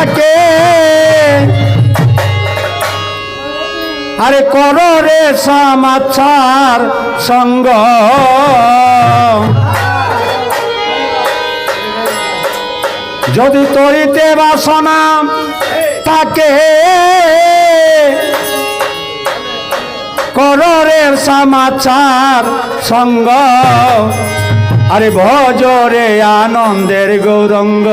থাকে আরে করো রে সমাচার সঙ্গ। যদি তরিতে বাসনা থাকে কররে সমাচার সঙ্গ। আরে ভজরে আনন্দের গৌরঙ্গ।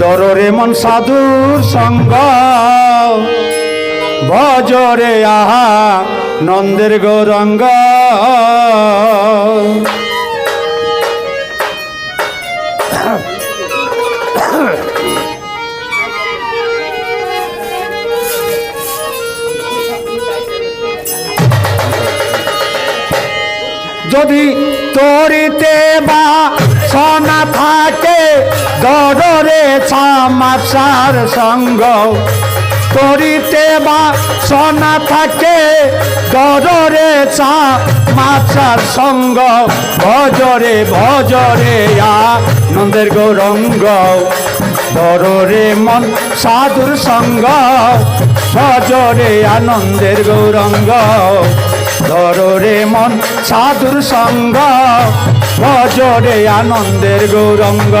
দররে মন সাধুর সঙ্গ। ভজরে আহা নন্দের গৌরঙ্গ। যদি তরিতে বা সোনা থাকে দরে ছামাশার সঙ্গ তরিতে বা সোনা থাকে। দরে চা মাছার সঙ্গ, ভজরে ভজরে আনন্দের গৌরঙ্গ। দরে মন সাধুর সঙ্গ ভজরে আনন্দের গৌরঙ্গ। ধরে মন সাধুর সঙ্গ ভজরে আনন্দের গৌরঙ্গ।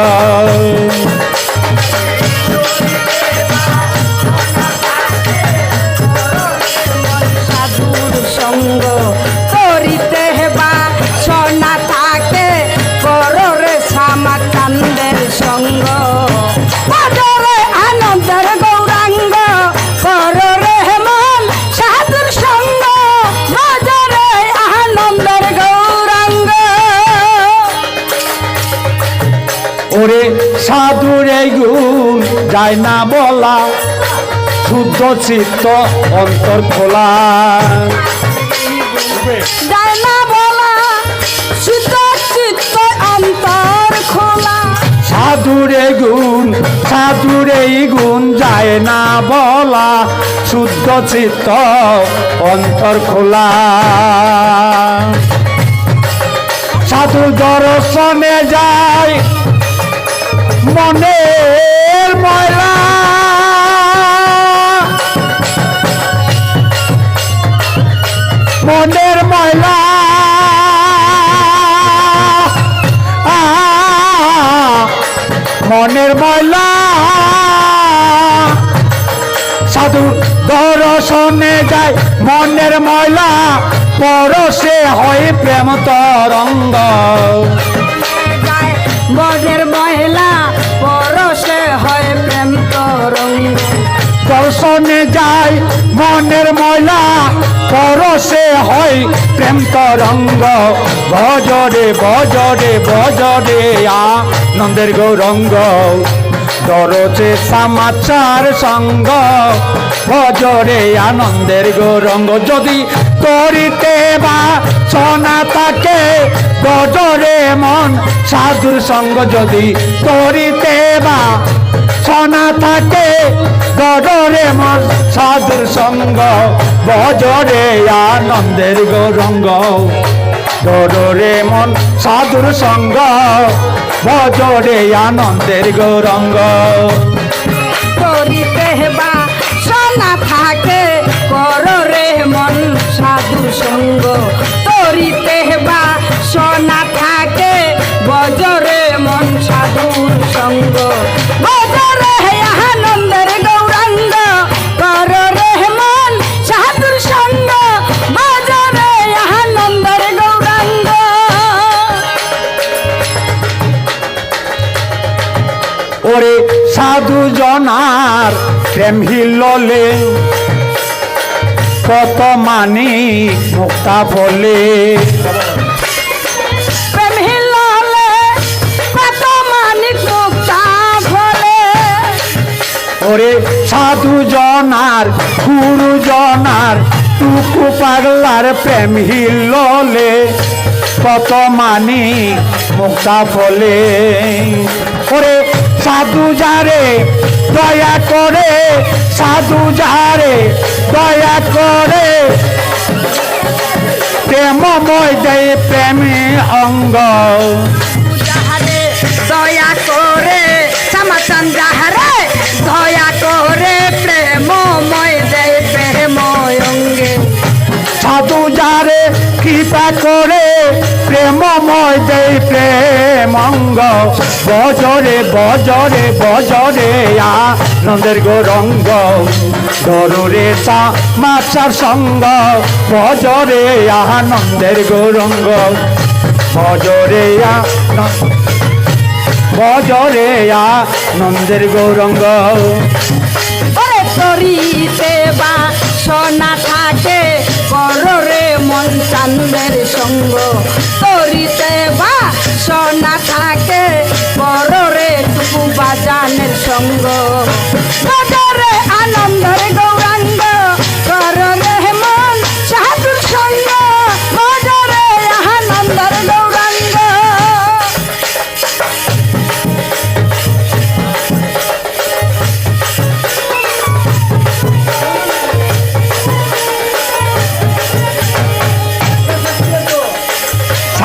যায় না বলা শুদ্ধ চিত্ত অন্তর খোলা। যায় না বলা শুদ্ধ চিত্ত অন্তর খোলা। সাধুর গুণ সাধুর গুণ যায় না বলা শুদ্ধ চিত্ত অন্তর খোলা। সাধু দর্শনে যায় মনের মনের ময়লা। সাধু দর্শনে যায় মনের ময়লা। পরশে হয় প্রেম তরঙ্গ। মনের দর্শনে যায় মনের ময়লা, পরশে হয় প্রেম তরঙ্গ। ভজরে ভজরে ভজরে আনন্দের গৌরঙ্গ। দরজে সমাচার সঙ্গ ভজরে আনন্দের গৌরঙ্গ। যদি তরিতে বা সোনা থাকে গজরে মন, সাধুর সঙ্গ যদি তরিতে বা সঙ্গ বজরে আনন্দের গৌরঙ্গ। ডরে মন সাধুর সঙ্গ বজরে আনন্দের গৌরঙ্গ। সাধু জনার প্রেম হিললে কত মানি মুক্তা বলে। ওরে সাধু জনার গুরু জনার টুকু পাগলার প্রেম হিললে কত মানি মুক্তা ফলে ওরে সাধু যারে দয়া করে সাধু যারে দয়া করে। প্রেমময় দেয় প্রেমে অঙ্গ। দয়া করে সমাচান যাহারে দয়া করে প্রেমময় দেয় প্রেময় অঙ্গে। সাধু কৃপা করে প্রেমময় দেই প্রেমঙ্গ বজরে বজরে বজরে আনন্দের গৌরঙ্গ। গরুরে চা মাছার সঙ্গ, বজরে আনন্দের গৌরঙ্গ। বজরে বজরে আনন্দের গৌরঙ্গ। বা সোনা থাকে কররে মন চান্দের সঙ্গ তরিতে বা সোনা থাকে কররে টুকু বাজানের সঙ্গ।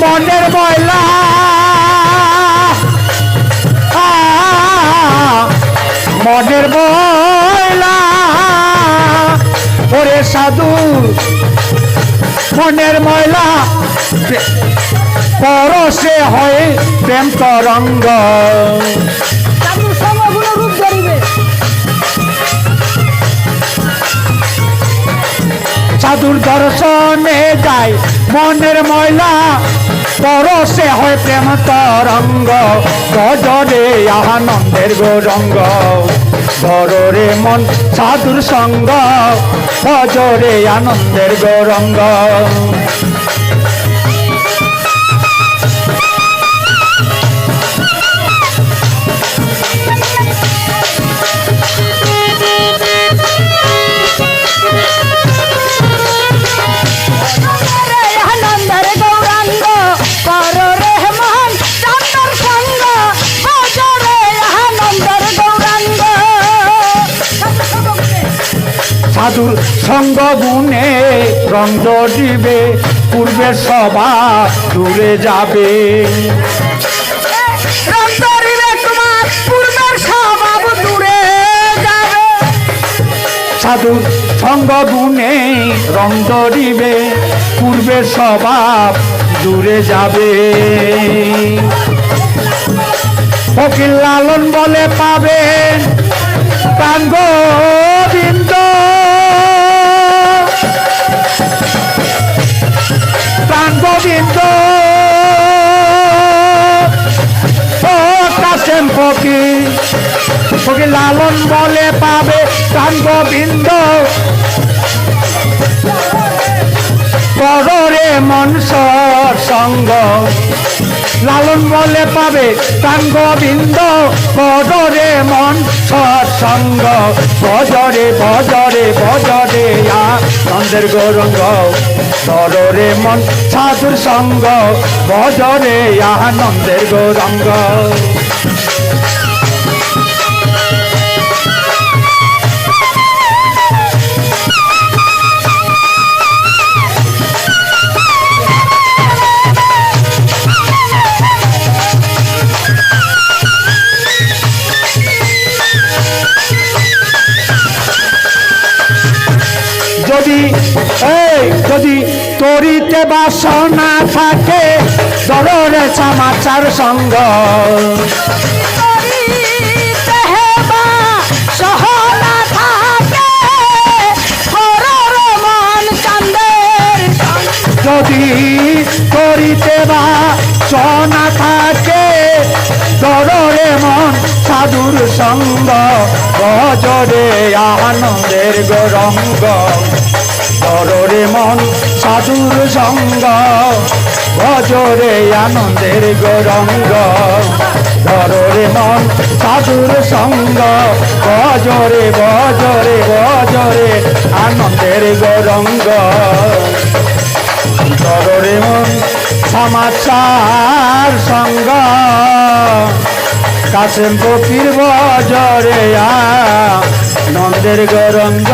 মনের ময়লা। মনের ময়লা। ওরে সাধু মনের ময়লা। পরশে হয় প্রেম তরঙ্গ। সাধুর দর্শনে যায়। মনের ময়লা পরশে হয় প্রেম তরঙ্গ। গজরে আনন্দের গৌরঙ্গ। ধরে মন সাধুর সঙ্গ গজরে আনন্দের গৌরঙ্গ। সাধুর সঙ্গ গুণে রঙ্গ দিবে পূর্বের সভা দূরে যাবে। সাধুর সঙ্গ গুণে রঙ্গ দিবে পূর্বের স্বভাব দূরে যাবে। ফকির লালন বলে পাবেন প্রাণ প্রাণ গোবিন্দ কাশেম ফকির ফকির লালন বলে পাবে প্রাণ গোবিন্দ। কররে মন সঙ্গ, লালন বলে পাবে প্রাণ গোবিন্দ। কররে মন সৎসঙ্গ বজরে বজরে বজরে আনন্দের গৌরঙ্গ কররে মন সাধুর সঙ্গ বজরে আনন্দের গৌরঙ্গ। বাসনা থাকে দররে সমাচার সঙ্গ। করিতে মন যদি তরিতে বাসনা থাকে দররে মন সাধুর সঙ্গ। গজরে আনন্দের গরঙ্গ। দররে মন সাধুর সঙ্গ ভজরে আনন্দের গরঙ্গ। ধরে মন সাধুর সঙ্গ, বজরে বজরে বজরে আনন্দের গরঙ্গ। ধরে মন সমাচার সঙ্গ, কাশেম ফকির বজরে আনন্দের গরঙ্গ।